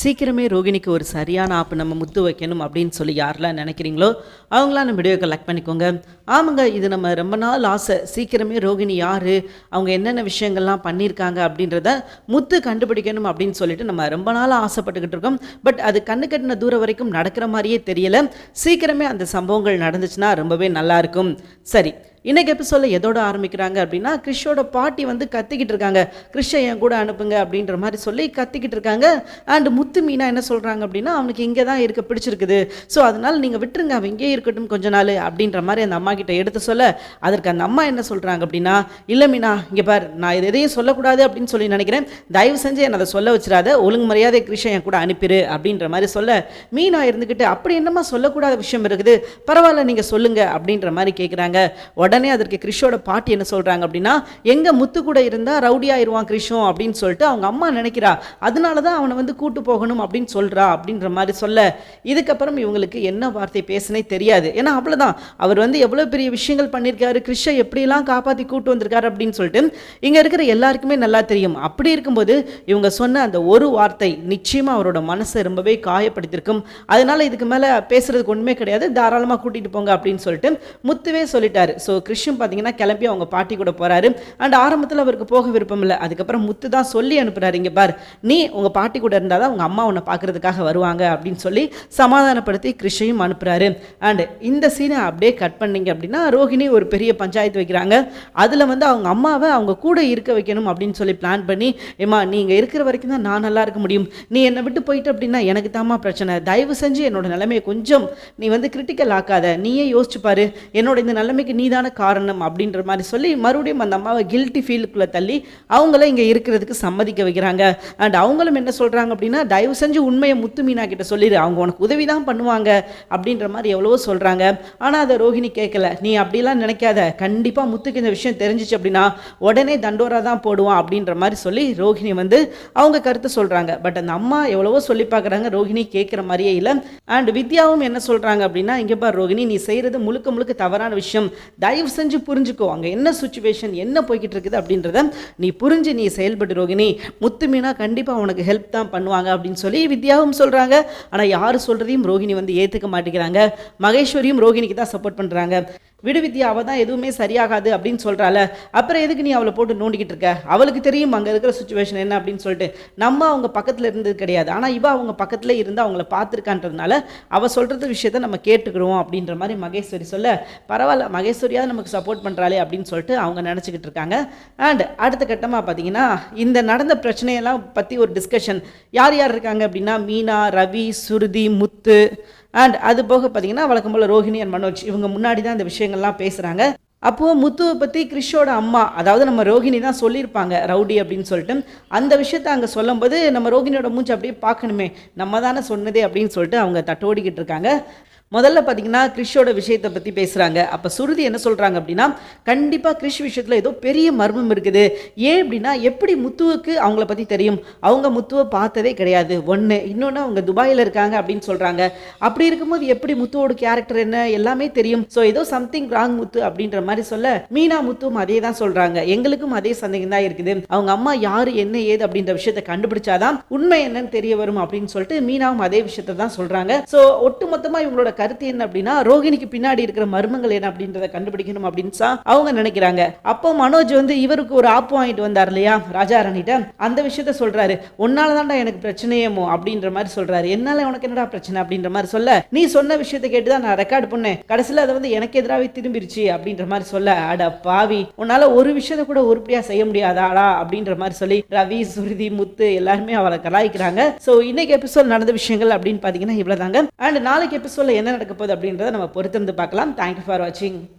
சீக்கிரமே ரோகிணிக்கு ஒரு சரியான ஆப்பு நம்ம முத்து வைக்கணும் அப்படின்னு சொல்லி யாரெல்லாம் நினைக்கிறீங்களோ அவங்களாம் நம்ம வீடியோ கலெக்ட் பண்ணிக்கோங்க. ஆமாங்க இது நம்ம ரொம்ப நாள் ஆசை. சீக்கிரமே ரோகிணி யார்? அவங்க என்னென்ன விஷயங்கள்லாம் பண்ணியிருக்காங்க அப்படின்றத முத்து கண்டுபிடிக்கணும் அப்படின்னு சொல்லிட்டு நம்ம ரொம்ப நாள் ஆசைப்பட்டுக்கிட்டு இருக்கோம். பட் அது கண்ணு கட்டின தூரம் வரைக்கும் நடக்கிற மாதிரியே தெரியலை. சீக்கிரமே அந்த சம்பவங்கள் நடந்துச்சுன்னா ரொம்பவே நல்லா இருக்கும். சரி இன்னைக்கு எபிசோடில் எதோட ஆரம்பிக்கிறாங்க அப்படின்னா கிறிஷோட பாட்டி வந்து கத்திக்கிட்டு இருக்காங்க. கிறிஷை என் கூட அனுப்புங்க அப்படின்ற மாதிரி சொல்லி கத்திக்கிட்டு இருக்காங்க. அண்ட் முத்து மீனா என்ன சொல்கிறாங்க அப்படின்னா அவனுக்கு இங்கே தான் இருக்க பிடிச்சிருக்குது. ஸோ அதனால் நீங்கள் விட்டுருங்க அவன் இங்கே இருக்கட்டும் கொஞ்ச நாள் அப்படின்ற மாதிரி அந்த அம்மா கிட்ட எடுத்து சொல்ல அதற்கு அந்த அம்மா என்ன சொல்கிறாங்க அப்படின்னா இல்லை மீனா இங்கே பார் நான் இது எதையும் சொல்லக்கூடாது அப்படின்னு சொல்லி நினைக்கிறேன். தயவு செஞ்சு என்னை அதை சொல்ல வச்சிடாத. ஒழுங்கு மரியாதை கிறிஷை என் கூட அனுப்பிடு அப்படின்ற மாதிரி சொல்ல மீனா இருந்துக்கிட்டு அப்படி என்னமா சொல்லக்கூடாத விஷயம் இருக்குது? பரவாயில்ல நீங்கள் சொல்லுங்க அப்படின்ற மாதிரி கேட்குறாங்க உடனே உடனே அதற்கு கிறிஷோட பாட்டி என்ன சொல்கிறாங்க அப்படின்னா எங்கள் முத்து கூட இருந்தால் ரவுடி ஆயிடுவான் கிறிஷோ அப்படின்னு சொல்லிட்டு அவங்க அம்மா நினைக்கிறா. அதனால தான் அவனை வந்து கூட்டு போகணும் அப்படின்னு சொல்கிறா அப்படின்ற மாதிரி சொல்ல. இதுக்கப்புறம் இவங்களுக்கு என்ன வார்த்தை பேசுனே தெரியாது. ஏன்னா அவ்வளோதான் அவர் வந்து எவ்வளோ பெரிய விஷயங்கள் பண்ணியிருக்காரு. கிறிஷை எப்படிலாம் காப்பாற்றி கூட்டு வந்திருக்காரு அப்படின்னு சொல்லிட்டு இங்கே இருக்கிற எல்லாருக்குமே நல்லா தெரியும். அப்படி இருக்கும்போது இவங்க சொன்ன அந்த ஒரு வார்த்தை நிச்சயமாக அவரோட மனசை ரொம்பவே காயப்படுத்திருக்கும் அதனால இதுக்கு மேலே பேசுறதுக்கு ஒன்றுமே கிடையாது. தாராளமாக கூட்டிகிட்டு போங்க அப்படின்னு சொல்லிட்டு முத்துவே சொல்லிட்டாரு. ஸோ கிறிஷும் பார்த்தீங்கன்னா கிளம்பி அவங்க பாட்டி கூட போகிறாரு அண்ட் ஆரம்பத்தில் அவருக்கு போக விருப்பம் இல்லை. அதுக்கப்புறம் முத்து தான் சொல்லி அனுப்புகிறாரு இங்கே பார் நீ உங்கள் பாட்டி கூட இருந்தால் தான் உங்கள் அம்மா உன்னை பார்க்கறதுக்காக வருவாங்க அப்படின்னு சொல்லி சமாதானப்படுத்தி கிறிஷையும் அனுப்புகிறாரு அண்ட் இந்த சீனை அப்படியே கட் பண்ணீங்க அப்படின்னா ரோஹிணி ஒரு பெரிய பஞ்சாயத்து வைக்கிறாங்க. அதில் வந்து அவங்க அம்மாவை அவங்க கூட இருக்க வைக்கணும் அப்படின்னு சொல்லி பிளான் பண்ணி ஏமா நீங்கள் இருக்கிற வரைக்கும் தான் நான் நல்லா இருக்க முடியும். நீ என்னை விட்டு போயிட்டு அப்படின்னா எனக்கு தாம்மா பிரச்சனை. தயவு செஞ்சு என்னோட நிலைமையை கொஞ்சம் நீ வந்து கிரிட்டிக்கல் ஆக்காத. நீயே யோசிச்சு பாரு. என்னோட இந்த நிலைமைக்கு நீ தானே காரணம் அப்படின்ற மாதிரி சொல்லி மறுபடியும் அந்த அம்மாவை கில்ட்டி ஃபீலுக்குள்ளே தள்ளி அவங்கள இங்கே இருக்கிறதுக்கு சம்மதிக்க வைக்கிறாங்க. அண்ட் அவங்களும் என்ன சொல்கிறாங்க அப்படின்னா தயவு செஞ்சு உண்மையை முத்து மீனா கிட்ட சொல்லிடு அவங்க உனக்கு உதவி தான் பண்ணுவாங்க. அப்படின்ற மாதிரி எவ்வளவோ சொல்கிறாங்க ஆனால் அதை ரோஹிணி கேட்கல நீ அப்படிலாம் நினைக்காத. கண்டிப்பாக முத்துக்கு இந்த விஷயம் தெரிஞ்சிச்சு அப்படின்னா உடனே தண்டோரா தான் போடுவான். அப்படின்ற மாதிரி சொல்லி ரோஹிணி வந்து அவங்க கருத்தை சொல்கிறாங்க பட் அந்த அம்மா எவ்வளவோ சொல்லி பார்க்குறாங்க. ரோஹிணி கேட்குற மாதிரியே இல்லை. அண்ட் வித்யாவும் என்ன சொல்கிறாங்க அப்படின்னா இங்கே பார் ரோஹிணி நீ செய்கிறது முழுக்க முழுக்க தவறான விஷயம். தயவு செஞ்சு புரிஞ்சுக்கோ. அங்கே என்ன சுச்சுவேஷன் என்ன போய்கிட்டு இருக்குது அப்படின்றத நீ புரிஞ்சு நீ செயல்பட்டு ரோகிணி. முத்துமீனா கண்டிப்பாக உனக்கு ஹெல்ப் தான் பண்ணுவாங்க அப்படின்னு சொல்லி வித்யாவும் சொல்கிறாங்க ஆனால் யார் சொல்கிறதையும் ரோகிணி வந்து ஏற்றுக்க மாட்டேங்கிறாங்க. மகேஸ்வரியும் ரோகிணிக்கு தான் சப்போர்ட் பண்ணுறாங்க விடு வித்யா அவள் தான் எதுவுமே சரியாகாது அப்படின்னு சொல்கிறாள் அப்புறம் எதுக்கு நீ அவளை போட்டு நோண்டிக்கிட்டு இருக்க? அவளுக்கு தெரியும் அங்கே இருக்கிற சுச்சுவேஷன் என்ன அப்படின்னு சொல்லிட்டு. நம்ம அவங்க பக்கத்தில் இருந்தது கிடையாது. ஆனால் இவ அவங்க பக்கத்தில் இருந்து அவங்கள பார்த்துருக்கான்றதுனால அவள் சொல்கிறது விஷயத்த நம்ம கேட்டுக்கிறோம் அப்படின்ற மாதிரி மகேஸ்வரி சொல்ல பரவாயில்ல மகேஸ்வரியாவது நமக்கு சப்போர்ட் பண்ணுறாளே அப்படின்னு சொல்லிட்டு அவங்க நினச்சிக்கிட்டு இருக்காங்க. அண்ட் அடுத்த கட்டமாக பார்த்தீங்கன்னா இந்த நடந்த பிரச்சனையெல்லாம் பற்றி ஒரு டிஸ்கஷன் யார் யார் இருக்காங்க அப்படின்னா மீனா ரவி சுருதி முத்து அண்ட் அது போக பார்த்தீங்கன்னா வழக்கம் போல் ரோஹிணி அண்ட் மனோஜ் இவங்க முன்னாடி தான் இந்த விஷயங்கள்லாம் பேசுகிறாங்க அப்போது முத்துவை பற்றி கிறிஷோட அம்மா அதாவது நம்ம ரோஹிணி தான் சொல்லியிருப்பாங்க ரவுடி அப்படின்னு சொல்லிட்டு. அந்த விஷயத்த அங்கே சொல்லும்போது நம்ம ரோஹிணியோட மூச்சு அப்படியே பார்க்கணுமே நம்ம தானே சொன்னதே அப்படின்னு சொல்லிட்டு அவங்க தட்டோடிக்கிட்டு இருக்காங்க. முதல்ல பார்த்தீங்கன்னா கிறிஷோட விஷயத்தை பற்றி பேசுகிறாங்க அப்போ சுருதி என்ன சொல்கிறாங்க அப்படின்னா கண்டிப்பாக கிறிஷ் விஷயத்தில் ஏதோ பெரிய மர்மம் இருக்குது. ஏன் அப்படின்னா எப்படி முத்துவுக்கு அவங்கள பற்றி தெரியும்? அவங்க முத்துவை பார்த்ததே கிடையாது. ஒன்று இன்னொன்று அவங்க துபாயில் இருக்காங்க அப்படின்னு சொல்கிறாங்க அப்படி இருக்கும்போது எப்படி முத்துவோட கேரக்டர் என்ன? எல்லாமே தெரியும். ஸோ ஏதோ சம்திங் ராங் முத்து அப்படின்ற மாதிரி சொல்ல மீனா முத்துவும் அதே தான் சொல்கிறாங்க எங்களுக்கும் அதே சந்தேகம் தான் இருக்குது. அவங்க அம்மா யார் என்ன ஏது அப்படின்ற விஷயத்தை கண்டுபிடிச்சாதான் உண்மை என்னன்னு தெரிய வரும் அப்படின்னு சொல்லிட்டு மீனாவும் அதே விஷயத்தை தான் சொல்கிறாங்க ஸோ ஒட்டுமொத்தமாக இவங்களோட கருத்து என்ன அப்படின்னா ரோகிணிக்கு பின்னாடி இருக்கிற மர்மங்கள் என்ன அப்படின்றத கண்டுபிடிக்கணும் அப்படின்னு அவங்க நினைக்கிறாங்க. அப்போ மனோஜ் வந்து இவருக்கு ஒரு ஆப்பு வாங்கிட்டு வந்தார் இல்லையா ராஜா ராணிட்ட அந்த விஷயத்த சொல்றாரு. உன்னால தான்டா எனக்கு பிரச்சனையேமோ அப்படின்ற மாதிரி சொல்றாரு. என்னால உனக்கு என்னடா பிரச்சனை? அப்படின்ற மாதிரி சொல்ல நீ சொன்ன விஷயத்தை கேட்டு தான் நான் ரெக்கார்ட் பண்ணேன். கடைசியில் அதை வந்து எனக்கு எதிராகவே திரும்பிருச்சு அப்படின்ற மாதிரி சொல்ல அட பாவி உன்னால ஒரு விஷயத்த கூட உருப்படியா செய்ய முடியாதாடா அப்படின்ற மாதிரி சொல்லி ரவி சுருதி முத்து எல்லாருமே அவளை கலாய்க்கிறாங்க. ஸோ இன்னைக்கு எபிசோட் நடந்த விஷயங்கள் அப்படின்னு பார்த்தீங்கன்னா இவ்வளோதாங்க அண்ட் நாளைக்கு எபிசோட்ல என்ன நடக்க போகுது அப்படின்றத நம்ம பொறுத்திருந்து பார்க்கலாம். தேங்க்யூ ஃபார் வாட்சிங்